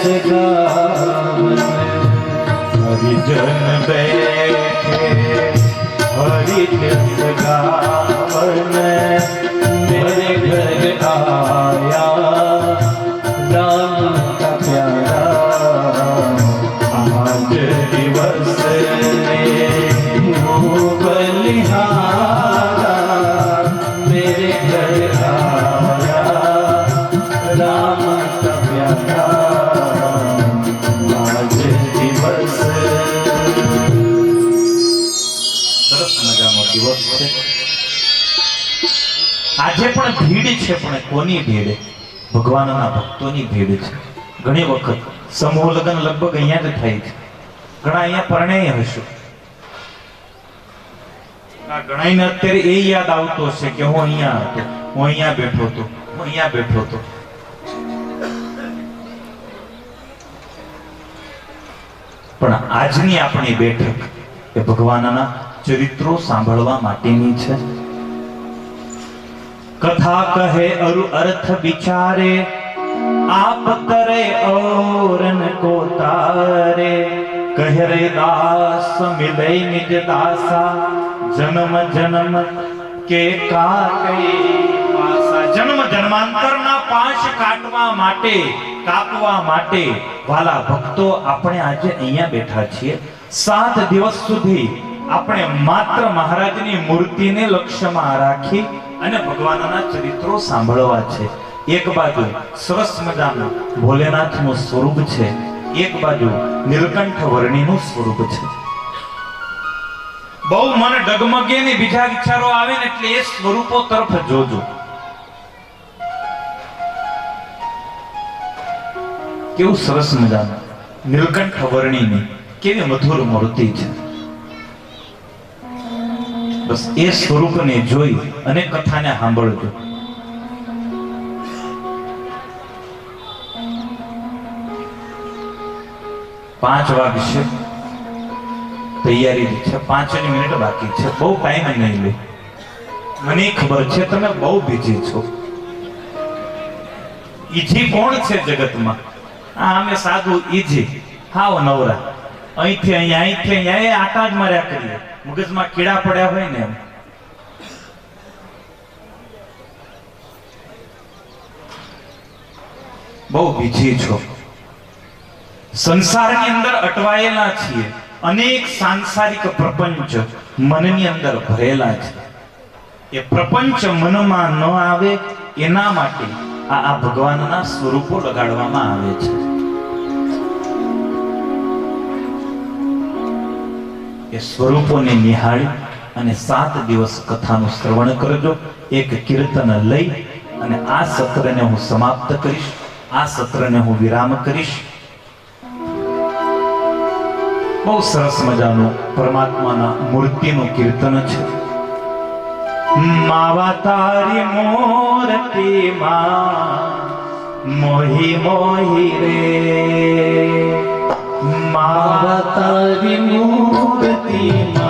ગાવન હરિજન બેઠે હરિજસ ગાવને છે, પણ કોની ભીડ ભગવાનના ભક્તોની ભેડ છે. ઘણી વખત સમૂહ લગ્ન લગભગ અહીંયા જ થાય છે. ઘણા અહીંયા પરણ્યા હશે. આ અત્યારે એ યાદ આવતો હશે કે હું અહીંયા હતો, હું અહીંયા બેઠો હતો, હું અહીંયા બેઠો હતો. પણ આજની આપણી બેઠક એ ભગવાનના ચરિત્રો સાંભળવા માટેની છે. કથા કહે અરુ અર્થ વિચારે, આપ કરે ઓરન કો તારે કહે રે દાસ, મિલે નિજ દાસા, જન્મ જન્મ કે કાટે પાસા. જન્મ જન્માંતરના પાંચ કાટવા માટે, કાપવા માટે. વાલા ભક્તો, આપણે આજે અહીંયા બેઠા છીએ. સાત દિવસ સુધી આપણે માત્ર મહારાજની મૂર્તિને લક્ષ્યમાં રાખી અને ભગવાનના ચરિત્રો સાંભળવા છે. એક બાજુ સરસ મજાના ભોલેનાથનું સ્વરૂપ છે, એક બાજુ નીલકંઠ વર્ણીનું સ્વરૂપ છે. બહુ મન ડગમગે ને બીજા વિચારો આવે ને એટલે એ સ્વરૂપો તરફ જોજો. કેવું સરસ મજાનું. નીલકંઠ વર્ણીની કેવી મધુર મૂર્તિ છે. બસ એ સ્વરૂપને જોઈ અને કથાને સાંભળજો. પાંચ વાગશે તૈયારી છે. પાંચ મિનિટ બાકી છે. બહુ ટાઈમ નહીં લે. મને ખબર છે તમે બહુ બીજી છો. ઈજી કોણ છે જગતમાં? આ અમે સાધુ ઈજી. હાવ નવરા. અહીંથી અહીંયા અહીંથી અહીંયા આટા જ માર્યા કરીએ. મગજમાં કીડા પડ્યા હોય ને બહુ બીજી છો. સંસારની અંદર અટવાયેલા છીએ. અનેક સાંસારિક પ્રપંચ મનની અંદર ભરેલા છે. એ પ્રપંચ મનમાં ન આવે, એના માટે આ ભગવાનના સ્વરૂપો લગાડવામાં આવે છે. એ સ્વરૂપોને નિહાળી અને સાત દિવસ કથાનું શ્રવણ કરજો. એક કીર્તન લઈ અને આ સત્રને હું સમાપ્ત કરીશ. આ સત્રને હું વિરામ કરીશ. બહુ સરસ મજાનું પરમાત્માના મૂર્તિનું કીર્તન છે. માવા તારી મૂર્તિ માં મોહી મોહી રે. માવા તારી મૂર્તિમાં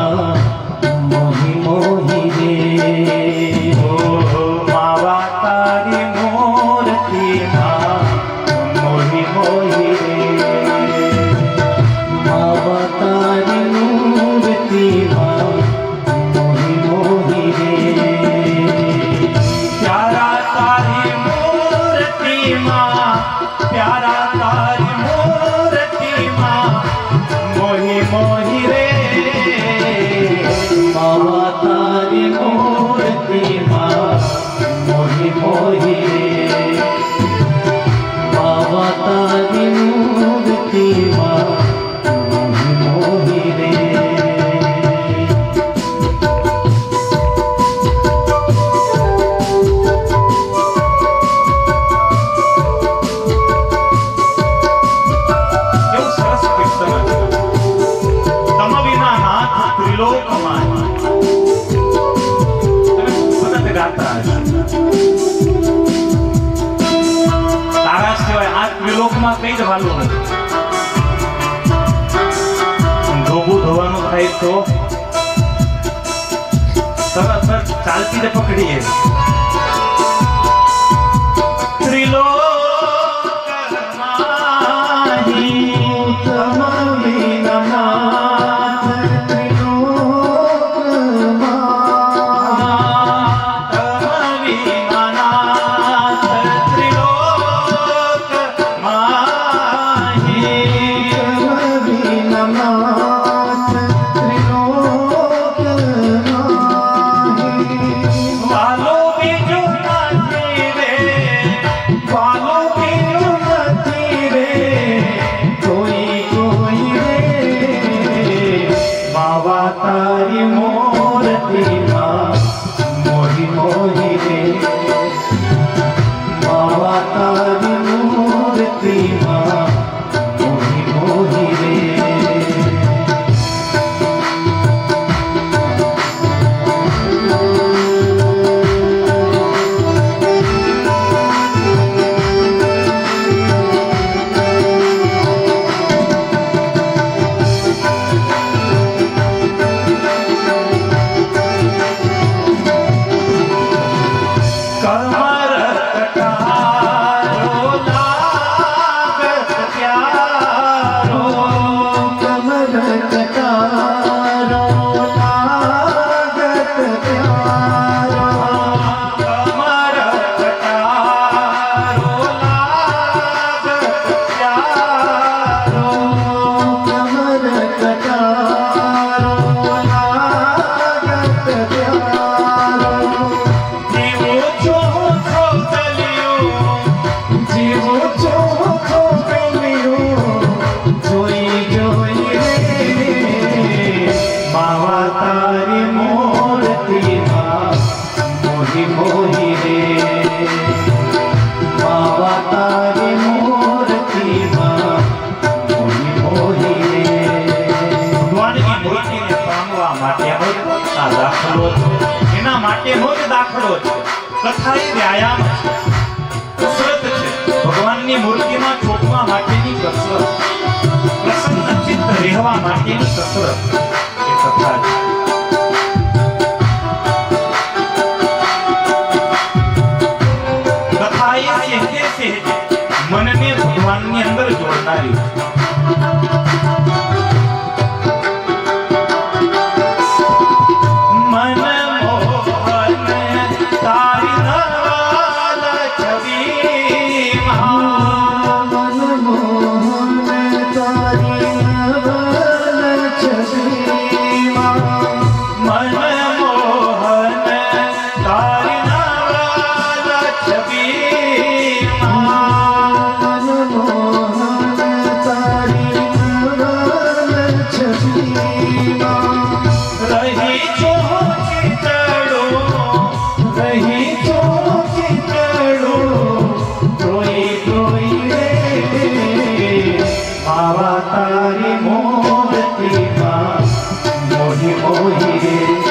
સરસ ચાલતી ને પકડીએ ત્રિલો સતરથ એ કથા છે કથા એ સહેજે સહેજે મનને ભગવાનની અંદર જોડનારી. છે Oh heated.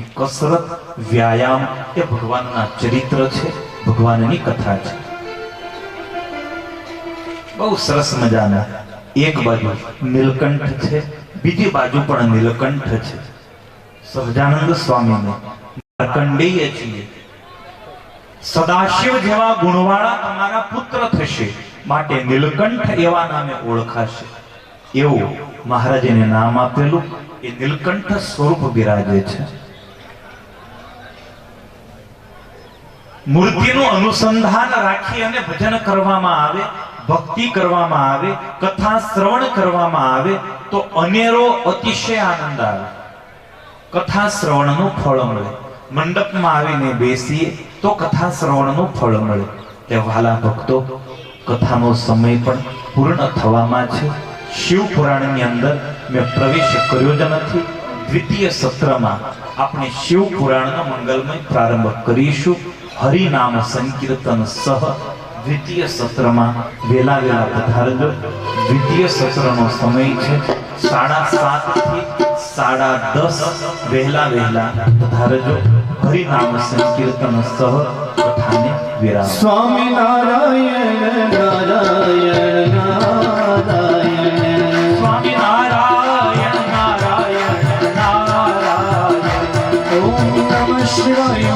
ચોટવા કસરત, વ્યાયામ એ ભગવાનના ચરિત્ર છે, ભગવાનની કથા છે. બહુ સરસ મજાના. એક બાજુ નીલકંઠ છે, બીજી બાજુ પણ નીલકંઠ છે. સહજાનંદ સ્વામીને માર્કંડેય છીએ. સદાશિવ જેવા ગુણવાળા તમારા પુત્ર થશે માટે નીલકંઠ એવા નામે ઓળખાશે. એવું મહારાજને નામ આપેલું. એ નીલકંઠ સ્વરૂપ બિરાજે છે. મૂર્તિનું અનુસંધાન રાખી અને ભજન કરવામાં આવે, ભક્તિ કરવામાં આવે, કથા શ્રવણ કરવામાં આવે, તો અનેરો અતિશય આનંદ આવે. કથા શ્રવણનું ફળ મળે. મંડપમાં આવીને બેસીએ તો કથા શ્રવણનું ફળ મળે. તે વાલા ભક્તો, કથાનો સમય પણ પૂર્ણ થવામાં છે. શિવ પુરાણની અંદર મેં પ્રવેશ કર્યો જ નથી. દ્વિતીય સત્રમાં આપણે શિવ પુરાણનો મંગલમય પ્રારંભ કરીશું. હરિનામ સંકીર્તન સહ દ્વિતીય સત્રમાં વેલા વેલા પધારજો દ્વિતીય સત્રનો સમય છે સાડા સાતથી સાડા દસ વહેલા વહેલા પધારજો હરિનામ સંકીર્તન સહ કથાને વિરામ સ્વામી નારાયણ નારાયણ નારાયણ સ્વામી નારાયણ નારાયણ નારાયણ ઓમ નમઃ શિવાય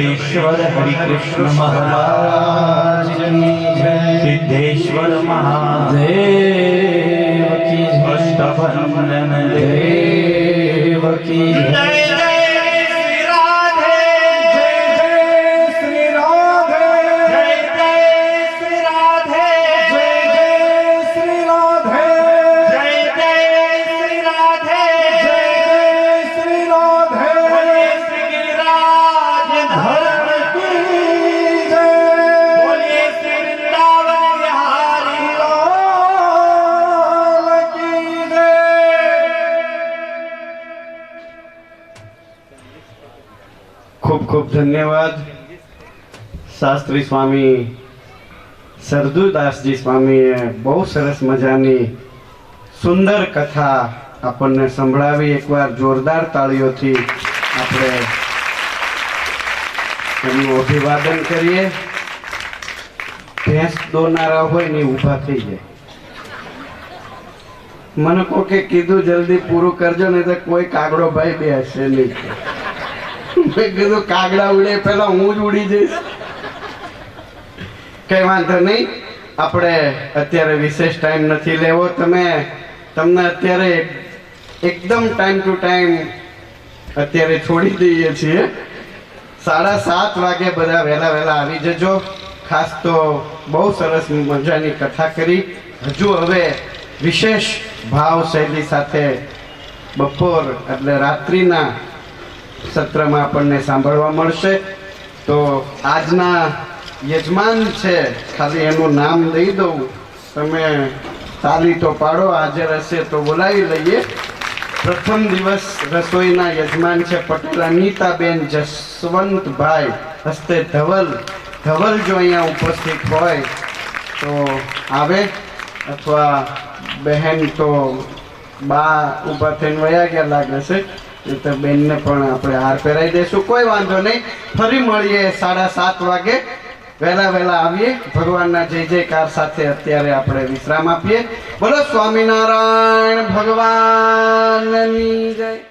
સિદ્ધેશ્વર હરિ કૃષ્ણ મહારાજ સિદ્ધેશ્વર મહાદેવ અષ્ટભન દેવ કી ધન્યવાદ. શાસ્ત્રી સ્વામી સરદુદાસજી સ્વામીએ બહુ સરસ મજાની સુંદર કથા આપણને સંભળાવી. એકવાર જોરદાર તાળીઓથી આપણે એમનું અભિવાદન કરીએ. ભેંસ દોનારા હોય ને ઊભા થઈ જાય. મને કોકે કીધું, જલ્દી પૂરું કરજો, નહીં તો કોઈ કાગડો ભાઈ બે હશે નહીં. મેં કીધું, કાગડા ઉડે, પેલા હું જ ઉડી જઈશ. કઈ વાંધો નહીં. આપણે અત્યારે વિશેષ ટાઈમ નથી લેવો. તમે, તમને અત્યારે એકદમ ટાઈમ ટુ ટાઈમ અત્યારે છોડી દઈએ છીએ. સાડા સાત વાગે બધા વહેલા વહેલા આવી જજો. ખાસ તો બહુ સરસ મજાની કથા કરી. હજુ હવે વિશેષ ભાવ શૈલી સાથે બપોર એટલે રાત્રિના સત્રમાં આપણને સાંભળવા મળશે. તો આજના યજમાન છે, ખાલી એનું નામ દઈ દઉં, તમે તાલી તો પાડો હાજર હશે તો બોલાવી લઈએ. પ્રથમ દિવસ રસોઈના યજમાન છે પટેલ અનિતાબેન જસવંતભાઈ, હસ્તે ધવલ ધવલ જો અહીંયા ઉપસ્થિત હોય તો આવે, અથવા બહેન તો બા ઊભા થઈને વયા ગયા લાગે છે. તો બેનને પણ આપણે હાર પહેરાવી દઈશું. કોઈ વાંધો નહીં. ફરી મળીએ સાડા સાત વાગે. વહેલા વહેલા આવીએ. ભગવાનના જય જયકાર સાથે અત્યારે આપણે વિશ્રામ આપીએ. બોલો સ્વામિનારાયણ ભગવાનની જય.